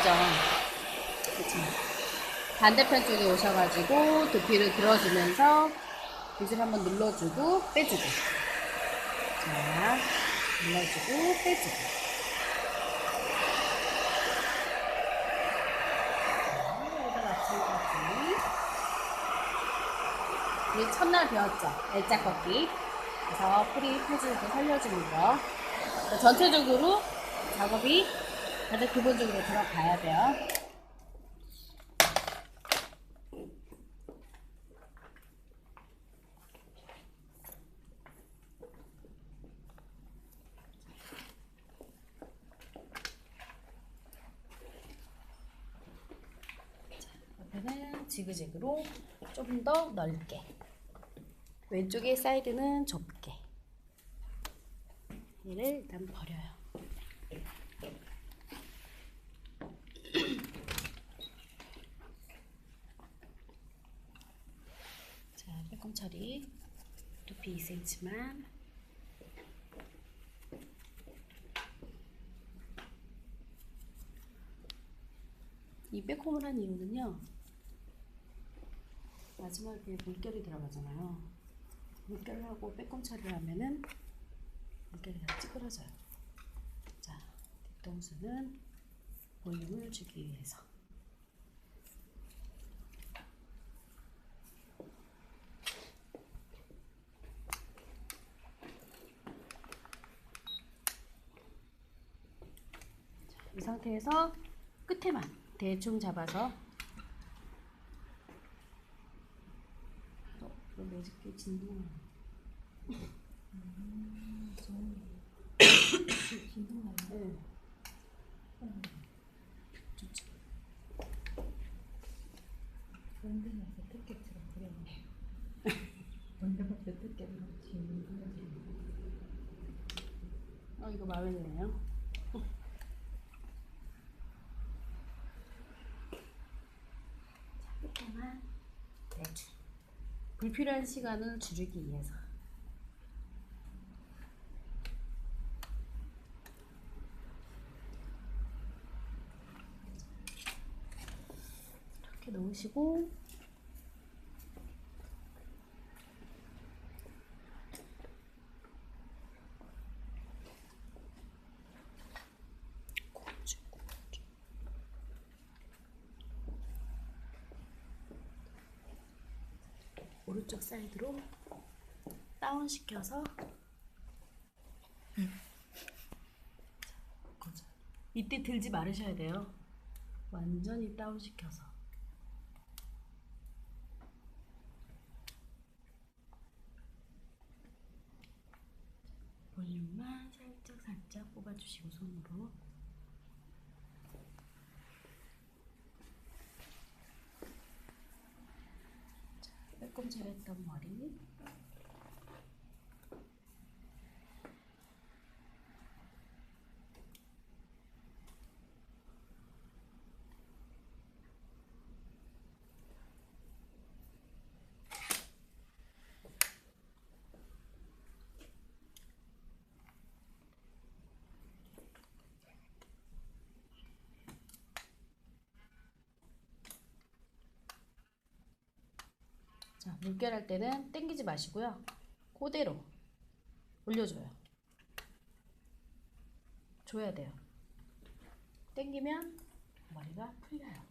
아시죠? 그쵸. 반대편 쪽에 오셔가지고 두피를 들어주면서 빗을 한번 눌러주고 빼주고. 자, 눌러주고 빼주고. 우리 첫날 배웠죠? L자 꺾기. 그래서 뿌리 펴주고 살려주는 거. 그래서 전체적으로 작업이 가장 기본적으로 들어가야 돼요. 지그재그로 좀더 넓게. 왼쪽의 사이드는 좁게. 얘를 일단 버려요 자 빼꼼 처리 두피 2cm만 이 빼꼼을 한 이유는요 마지막에 물결이 들어가잖아요. 물결을 하고 빼꼼 처리를 하면은 물결이 다 찌그러져요. 자, 뒷동수는 볼륨을 주기 위해서. 자, 이 상태에서 끝에만 대충 잡아서 어, 매직게 진동하네. 진동하네. 네. 좋죠. 원등에서 특객처럼 그렸네. 원등에서 특객으로 지금 그려지네. 어, 이거 마음에 드네요. 자, 끝에만 내주. 불필요한 시간을 줄이기 위해서. 이렇게 놓으시고 사이드로 다운 시켜서 거죠. 이때 들지 말으셔야 돼요. 완전히 다운 시켜서. 볼륨만 살짝 살짝 뽑아주시고 손으로. 빼꼼 잘했던 머리. 자, 물결할 때는 당기지 마시고요. 그대로 올려줘요. 줘야 돼요. 당기면 머리가 풀려요.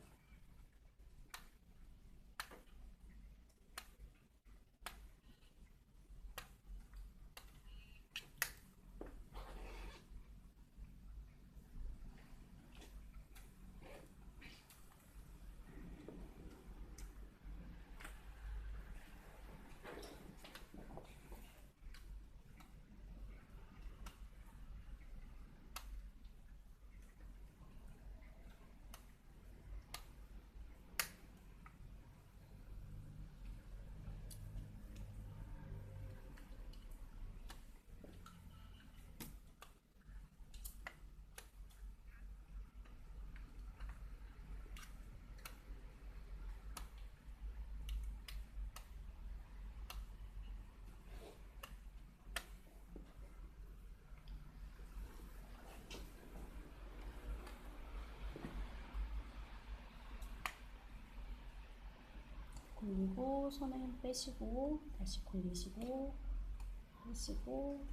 굴리고 손에 힘 빼시고 다시 굴리시고 빼시고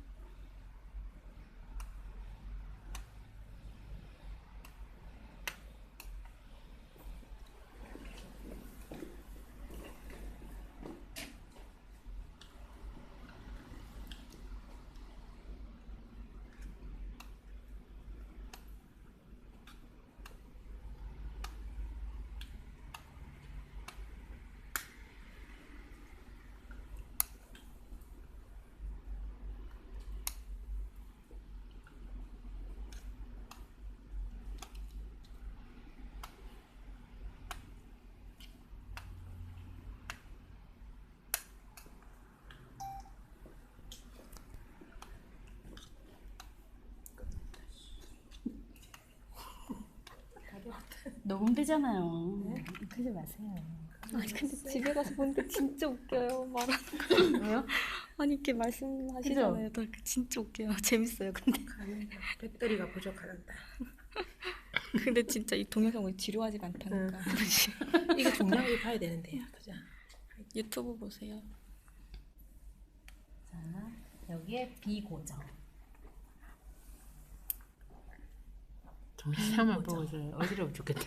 녹음되잖아요. 그러지 마세요. 아니 근데 집에 가서 보는데 진짜 웃겨요 말하는 거. 왜요? 아니 이렇게 말씀하시잖아요. 다 진짜 웃겨요. 재밌어요. 근데 배터리가 부족하단다. 근데 진짜 이 동영상을 지루하지가 않다니까. 이거 중요하게 봐야 되는데요, 그죠? 유튜브 보세요. 자, 여기에 비고정. 동영상만 보고 있어 어지러워 죽겠다.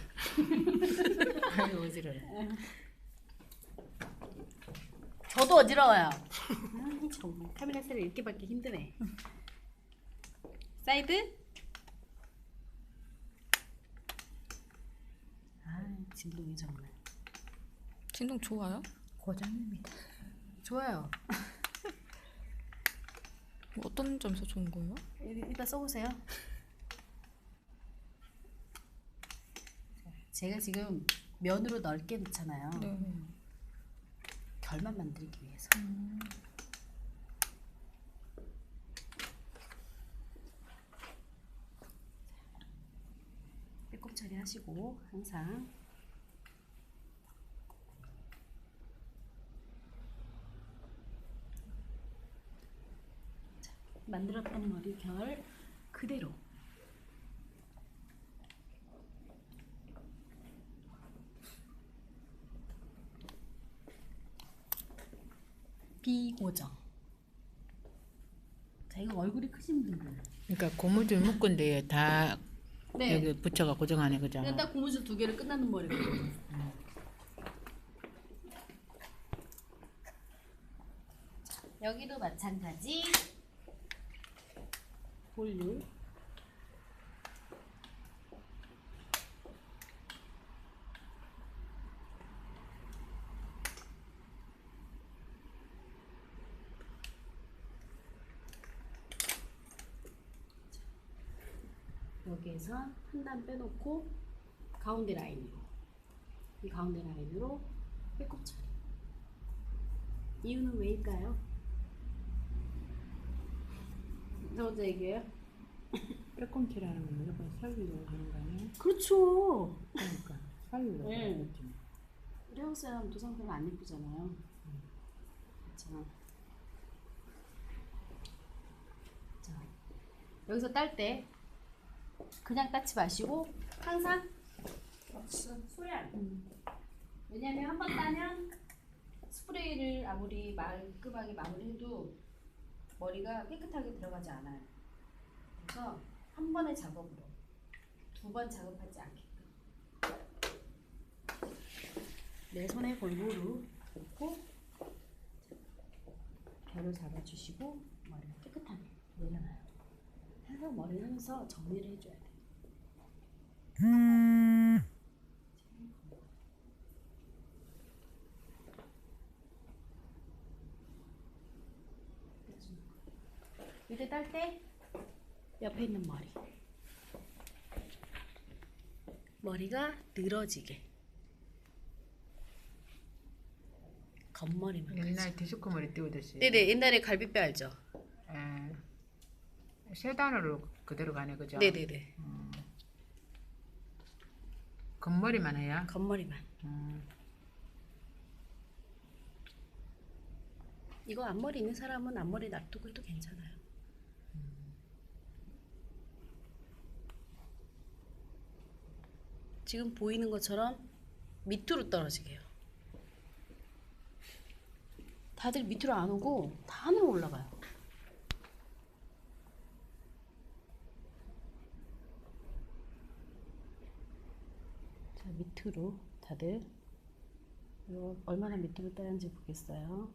아유 어지러워. 저도 어지러워요. 아, 정말 카메라를 이렇게 받기 힘드네. 사이드. 아, 진동이 정말 진동 좋아요? 고장입니다. 좋아요. 뭐 어떤 점에서 좋은 거예요? 일- 일단 써보세요. 제가 지금 면으로 넓게 놓잖아요. 네. 결만 만들기 위해서. 빼꼼 처리하시고 항상 자, 만들었던 머리 결 그대로 비고정. 자 이거 얼굴이 크신 분들. 그러니까 고무줄 묶은데 다 네. 여기 붙여가 고정하네 그죠? 그냥 딱 고무줄 두 개를 끝나는 머리거든요. 자, 여기도 마찬가지. 볼륨. 여기에서 한 단 빼놓고 가운데 라인으로 이 가운데 라인으로 빼꼼 처리 이유는 왜일까요? 저 먼저 얘기해요? 빼꼼치라는 건 무조건 살리려고 하는 거 아니에요? 그렇죠 그러니까 살리려고 네. 하겠지. 우리 한국 사람 두상 별로 안 예쁘잖아요 그렇죠 자 여기서 딸때 그냥 따지 마시고 항상 소리 안 음. 왜냐면 한 번 따면 스프레이를 아무리 말끔하게 마무리해도 머리가 깨끗하게 들어가지 않아요. 그래서 한 번의 작업으로 두 번 작업하지 않게끔 내 손에 골고루 놓고 결을 잡아주시고 머리를 깨끗하게 내려놔요. 항상 머리를 하면서 정리를 해줘야 돼요. 이때 딸때 옆에 있는 머리 머리가 늘어지게 겉머리만 옛날 디스코 머리 띄우듯이. 네네 옛날에 갈비뼈 알죠? 예. 세단으로 그대로 가네 그죠? 네네네 겉머리만 해야. 겉머리만 음. 이거 앞머리 있는 사람은 앞머리 놔두고 해도 괜찮아요 지금 보이는 것처럼 밑으로 떨어지게요 다들 밑으로 안 오고 다 하늘로 올라가요. 자 밑으로 다들 얼마나 밑으로 따는지 보겠어요.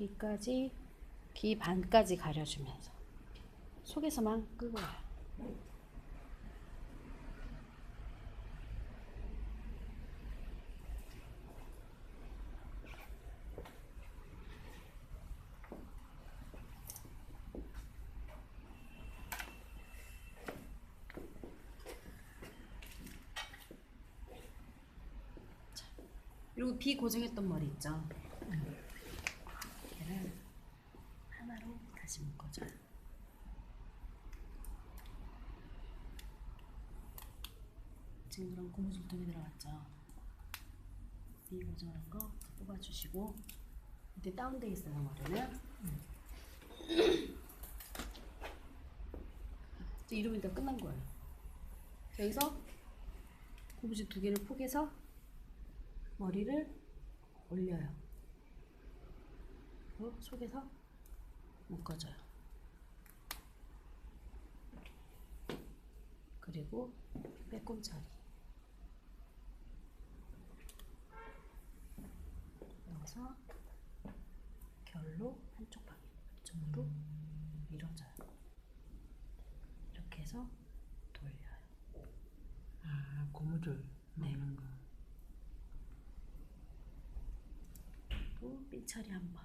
귀까지 귀 반까지 가려주면서 속에서만 끄고 와요. 자, 그리고 비 고정했던 머리 있죠? 얘를 하나로 다시 묶어줘요. 지금 고무줄통이 들어갔죠. 이 고정한 거 뽑아주시고 이때 다운돼 있어요 머리는. 이제 이러면 다 끝난 거예요. 여기서 고무줄 두 개를 포개서 머리를 올려요. 그리고 속에서 묶어줘요. 그리고 빼꼼처리. 넣어서 결로 한쪽 방향 쪽으로 밀어줘요. 이렇게 해서 돌려요. 아 고무줄 네. 먹는 거. 또 삐처리 한 번.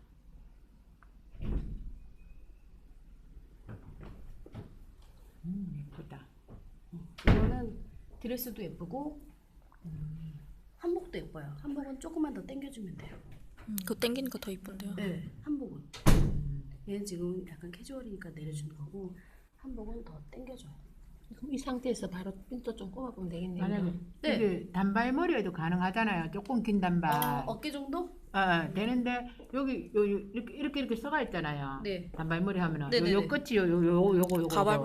음 예쁘다. 이거는 드레스도 예쁘고 한복도 예뻐요. 한복은 조금만 더 당겨주면 돼요. 음, 그거 땡기는 거 더 이쁜데요. 네, 한복은. 얘는 지금 약간 캐주얼이니까 내려주는 거고 한복은 더 당겨줘요. 그럼 이 상태에서 바로 핀도 좀 꼽아보면 되겠네요. 만약에 네. 이게 단발머리에도 가능하잖아요. 조금 긴 단발. 어, 어깨 정도? 어, 어, 되는데 여기 요, 요, 이렇게 이렇게 이렇게 써가 있잖아요. 네. 단발머리 하면은 네네네. 요, 요 끝이 요, 요, 요, 요거 요거. 가발.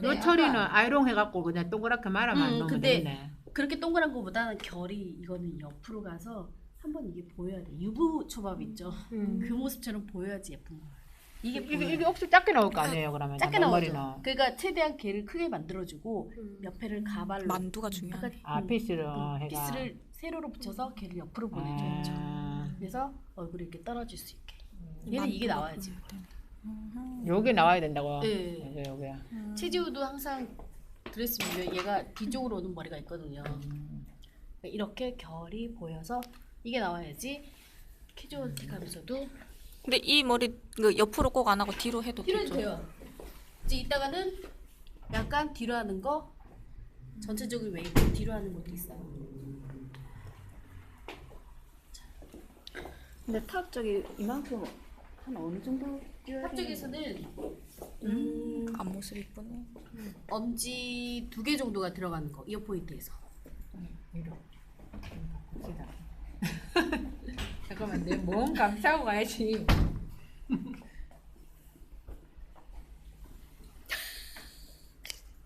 때요 처리는 약간 아이롱 해갖고 그냥 동그랗게 말아만 음, 놓으면 근데 되겠네. 그렇게 동그란 거보다는 결이 이거는 옆으로 가서 한번 이게 보여야 돼. 유부 초밥 있죠? 음. 그 모습처럼 보여야지 예쁜 거예요. 이게 이게 보여요. 이게 억수 작게 나올 거 아니에요 그러면 작게. 나오죠. 그러니까 최대한 걔를 크게 만들어주고 음. 옆에를 가발로 만두가 중요하네. 약간, 아 음, 피스를 음, 해가. 피스를 세로로 붙여서 걔를 옆으로 보내줘야죠. 아, 그래서 얼굴이 이렇게 떨어질 수 있게. 음. 얘는 이게 나와야지. 요게 나와야 된다고. 네. 요게 요게. 체지우도 항상 드레스 보면 얘가 뒤쪽으로 오는 머리가 있거든요. 그러니까 이렇게 결이 보여서 이게 나와야지 캐주얼 틱하면서도 근데 이 머리 그 옆으로 꼭 안 하고 뒤로 해도 뒤로 해도? 돼요. 이제 이따가는 약간 뒤로 하는 거 전체적으로 웨이브 뒤로 하는 것도 있어요. 근데 탑 저기 이만큼 한 어느 정도 뛰어야 합쪽에서는 음, 앞모습 이쁘네. 엄지 두 개 정도가 들어가는 거 이어 포인트에서. 이러. 봅시다. 잠깐만 내 몸 감싸고 가야지.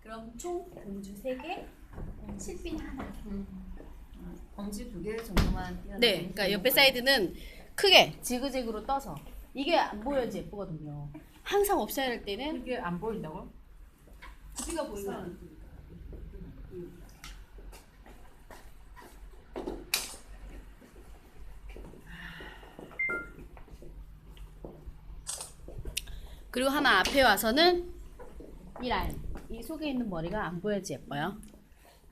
그럼 총 공주 세 개, 실핀 하나. 엄지 두개 정도만 뛰어. 네, 그러니까 옆에 사이드는 크게 지그재그로 떠서 이게 안 보여야지 예쁘거든요. 항상 없애야 할 때는 이게 안 보인다고? 구비가 보이면 그리고 하나 앞에 와서는 이 라인, 이 속에 있는 머리가 안 보여야지 예뻐요.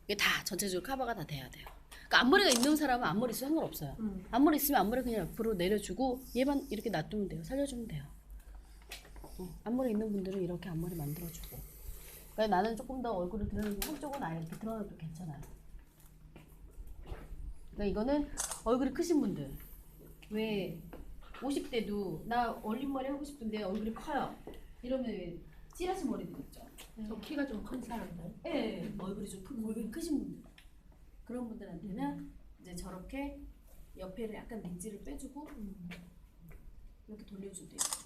이게 다 전체적으로 커버가 다 돼야 돼요. 그러니까 앞머리가 있는 사람은 앞머리 있어도 상관없어요. 앞머리 있으면 앞머리 그냥 옆으로 내려주고 얘만 이렇게 놔두면 돼요. 살려주면 돼요. 어, 앞머리 있는 분들은 이렇게 앞머리 만들어주고. 그러니까 나는 조금 더 얼굴을 드러내고 한쪽은 아예 이렇게 드러내도 괜찮아요. 그러니까 이거는 얼굴이 크신 분들 왜 50대도 나 올림머리 하고 싶은데 얼굴이 커요. 이러면 왜 찌라시 머리들 있죠. 저 키가 좀 큰 사람들. 예, 얼굴이 좀 크고 얼굴이 크신 분들 그런 분들한테는 이제 저렇게 옆에를 약간 린지를 빼주고 이렇게 돌려주도 돼요.